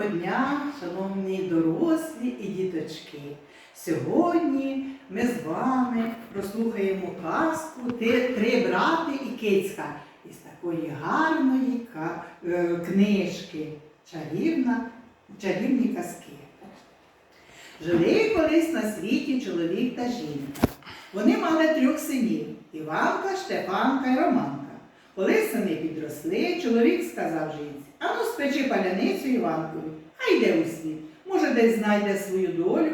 Доброго дня, шановні дорослі і діточки. Сьогодні ми з вами прослухаємо казку Три брати і кицька із такої гарної е, книжки Чарівна, чарівні казки. Жили колись на світі чоловік та жінка. Вони мали трьох синів Іванка, Штефанка і Романка. Коли сини підросли, чоловік сказав жінці, ану спечи паляницю Іванкові, хай йде у світ, може десь знайде свою долю.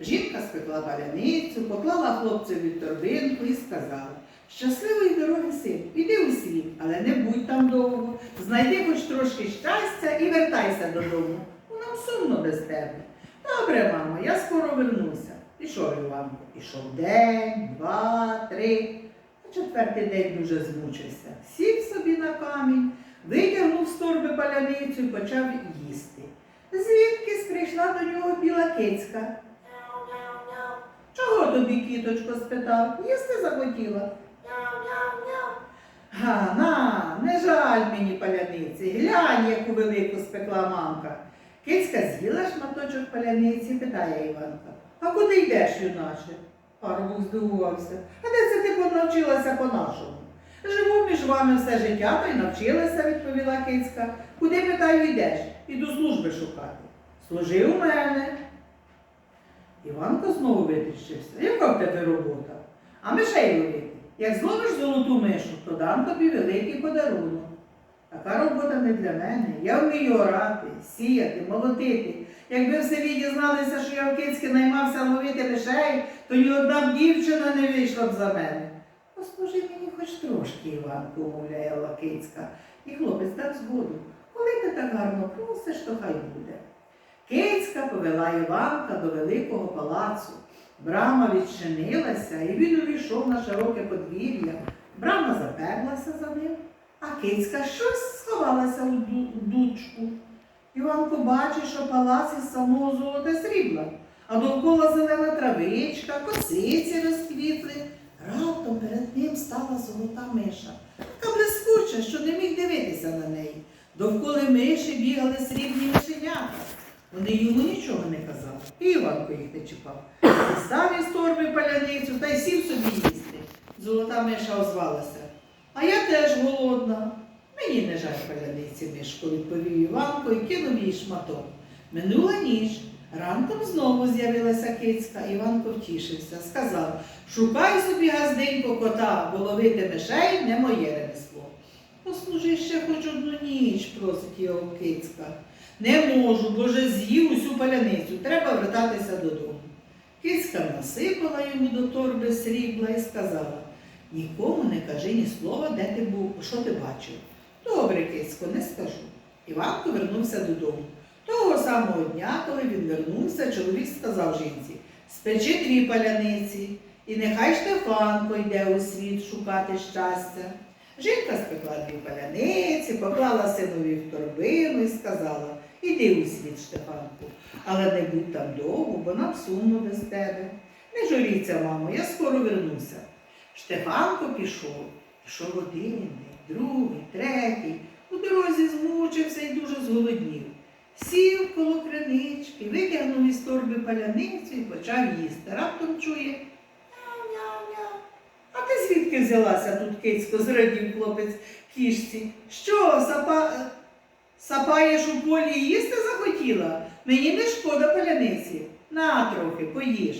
Жінка спекла паляницю, поклала хлопцеві торбинку і сказала, щасливої дороги син, іди у світ, але не будь там довго, знайди хоч трошки щастя і вертайся додому. бо Нам сумно без тебе. Добре, мамо, я скоро вернуся. Пішов Іванко. Пішов день, два, три. На четвертий день дуже змучився. Сів собі на камінь, витягнув з торби паляницю і почав їсти. Звідкись прийшла до нього біла кицька. Чого тобі, кіточко, спитав? Їсти захотіла? Га, на, не жаль мені паляниці. Глянь, яку велику спекла мамка. Кицька з'їла шматочок паляниці, питає Іванка. А куди йдеш, юначе? Парубок здивувався. А де це ти понавчилася по-нашому? Живу між вами все життя, то й навчилася, відповіла кицька. Куди питаю йдеш? Іду служби шукати. Служи у мене. Іванко знову витріщився. Яка в тебе робота? А мишей ловити. Як зловиш золоту мишу, то дам тобі великий подарунок. Така робота не для мене. Я вмію орати, сіяти, молотити. Якби в селі дізналися, що я в Кицьки наймався ловити мишей, то ні одна б дівчина не вийшла б за мене. Послужи мені хоч трошки, Іванко, умовляє Лакицька. І хлопець дав згоду. Коли ти так гарно просиш, то хай буде. Кицька повела Іванка до великого палацу. Брама відчинилася, і він увійшов на широке подвір'я. Брама заперлася за ним, а кицька щось сховалася у ду- дучку. Іванко бачить, що палац із самого золота срібла, а довкола зелена травичка, косиці розквітли. Раптом перед ним стала золота миша, така блискуча, що не міг дивитися на неї. Довкола миші бігали срібні мишенята. Вони йому нічого не казали. І Іванко їх не чіпав. Дістав із торби паляницю та й сів собі їсти. Золота миша озвалася. А я теж голодна. Мені не жаль паляниці, мишко, відповів Іванко і кинув їй шматок. Минула ніч. Ранком знову з'явилася кицька. Іванко втішився, сказав, шукай собі газденько кота, бо ловити мишей не моє ремесло. Послужи ще хоч одну ніч, просить його кицька. Не можу, бо вже з'їв усю паляницю, треба вертатися додому. Кицька насипала йому до торби срібла і сказала, нікому не кажи ні слова, де ти був, що ти бачив. Добре, кицько, не скажу. Іванко вернувся додому. Того самого дня, коли він вернувся, чоловік сказав жінці, спечи дві паляниці, і нехай Штефанко йде у світ шукати щастя. Жінка спекла дві паляниці, поклала синові в торбину і сказала, іди у світ, Штефанку, але не будь там довго, бо нам сумно без тебе. Не журіться, мамо, я скоро вернуся. Штефанко пішов. Пішов один, другий, третій. У дорозі змучився і дуже зголоднів. Сів коло кринички, витягнув із торби паляницю і почав їсти. Раптом чує мяу-мяу-мяу. А ти звідки взялася тут кицько, зрадів хлопець кішці. Що, сапа... сапаєш у полі і їсти захотіла? Мені не шкода паляниці. На трохи, поїж.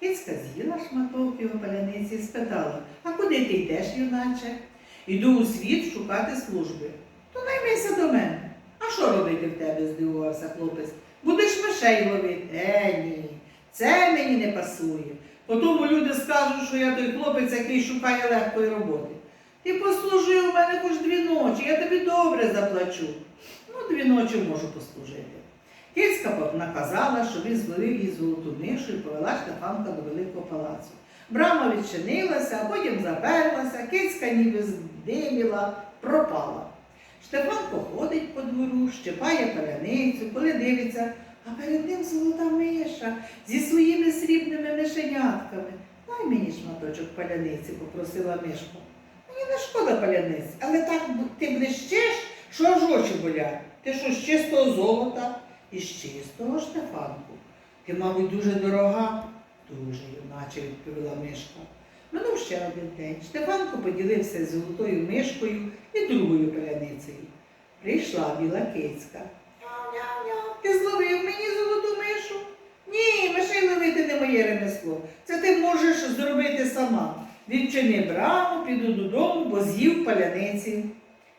Кицька з'їла шматок його паляниці і спитала, а куди ти йдеш, юначе? Іду у світ шукати служби. То наймися до мене. А що робити в тебе? здивувався хлопець. Будеш мишей ловити? Е, ні. Це мені не пасує. Потім люди скажуть, що я той хлопець, який шукає легкої роботи. Ти послужи у мене хоч дві ночі, я тобі добре заплачу. Ну, дві ночі можу послужити. Кицька наказала, що він зловив її золоту мишу і повела Штефанка до великого палацу. Брама відчинилася, а потім заперлася, кицька ніби здиміла, пропала. Штефанко ходить по двору, щепає паляницю, коли дивиться, а перед ним золота миша зі своїми срібними мишенятками. Дай мені шматочок паляниці, попросила мишка. Мені не шкода паляниць, але так ти блищиш, що аж очі болять. Ти що з чистого золота? із чистого штефанку. Ти, мабуть, дуже дорога? Дуже, юначе відповіла мишка. Минув ще один день. Штефанко поділився з золотою мишкою і другою паляницею. Прийшла біла кицька. Няу-няу-няу, ти зловив мені золоту мишу? Ні, мишей ловити не моє ремесло. Це ти можеш зробити сама. Відчини браму, піду додому, бо з'їв паляниці.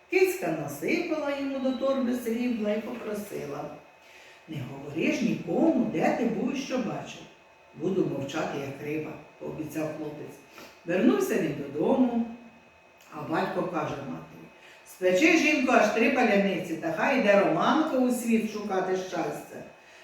Кицька насипала йому до торби срібла і попросила. Не говори ж нікому, де ти був і що бачив. Буду мовчати, як риба, пообіцяв хлопець. Вернувся він додому, а батько каже матері, спечи жінку аж три паляниці, та хай йде Романка у світ шукати щастя.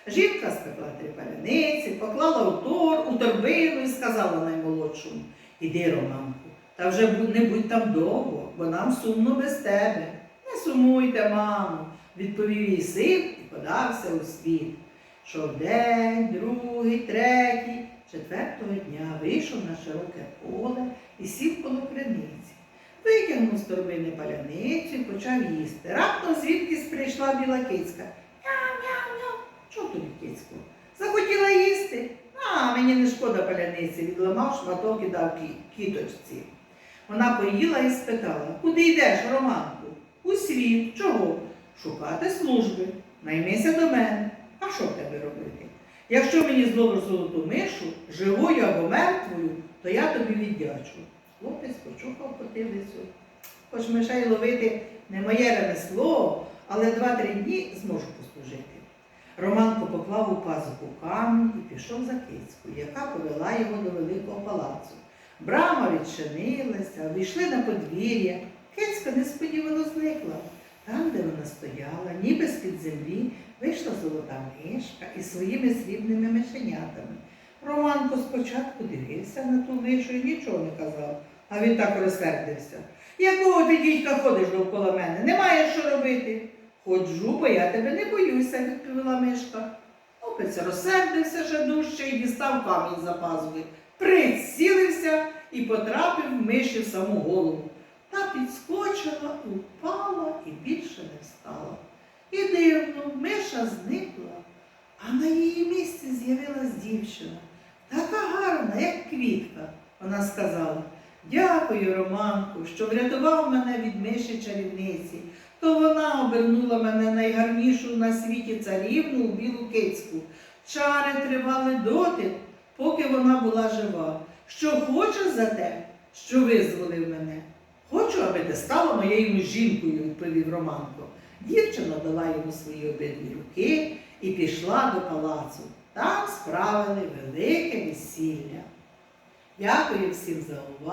Жінка спекла три паляниці, поклала у тор, у торбину і сказала наймолодшому, іди, Романку, та вже не будь там довго, бо нам сумно без тебе. Не сумуйте, мамо, відповів їй син і подався у світ. Шов день, другий, третій, четвертого дня вийшов на широке поле і сів коло криниці. Витягнув з торбини паляницю і почав їсти. Раптом звідкись прийшла біла кицька. Няу-няу-няу. Чого тобі кицько? Захотіла їсти? А, мені не шкода паляниці, відламав шматок і дав кіточці. Вона поїла і спитала, куди йдеш, Романку? У світ. Чого? Шукати служби. Наймися до мене. А що тебе робити? Якщо мені зловиш золоту мишу, живою або мертвою, то я тобі віддячу. Хлопець почухав потилицю. Хоч мишей ловити не моє ремесло, але два-три дні зможу послужити. Романко поклав у пазуху камінь і пішов за кицькою, яка повела його до великого палацу. Брама відчинилася, вийшли на подвір'я. Кицька несподівано зникла. Там, де вона стояла, ніби з-під землі, вийшла золота мишка із своїми срібними мишенятами. Романко спочатку дивився на ту мишу і нічого не казав, а він так розсердився. Якого ти дідька ходиш довкола мене? Немає що робити. Ходжу, бо я тебе не боюся, відповіла мишка. Хлопець розсердився ще дужче і дістав камінь за пазухи, прицілився і потрапив миші в саму голову. Та підскочила, упала і більше не встала. І дивно, миша зникла, а на її місці з'явилась дівчина, така гарна, як квітка. Вона сказала, дякую, Романку, що врятував мене від миші чарівниці. То вона обернула мене найгарнішу на світі царівну у білу кицьку. Чари тривали доти, поки вона була жива. Що хочеш за те, що визволив мене? Хочу, аби ти стала моєю жінкою, відповів Романко. Дівчина дала йому свої обидві руки і пішла до палацу. Там справили велике весілля. Дякую всім за увагу.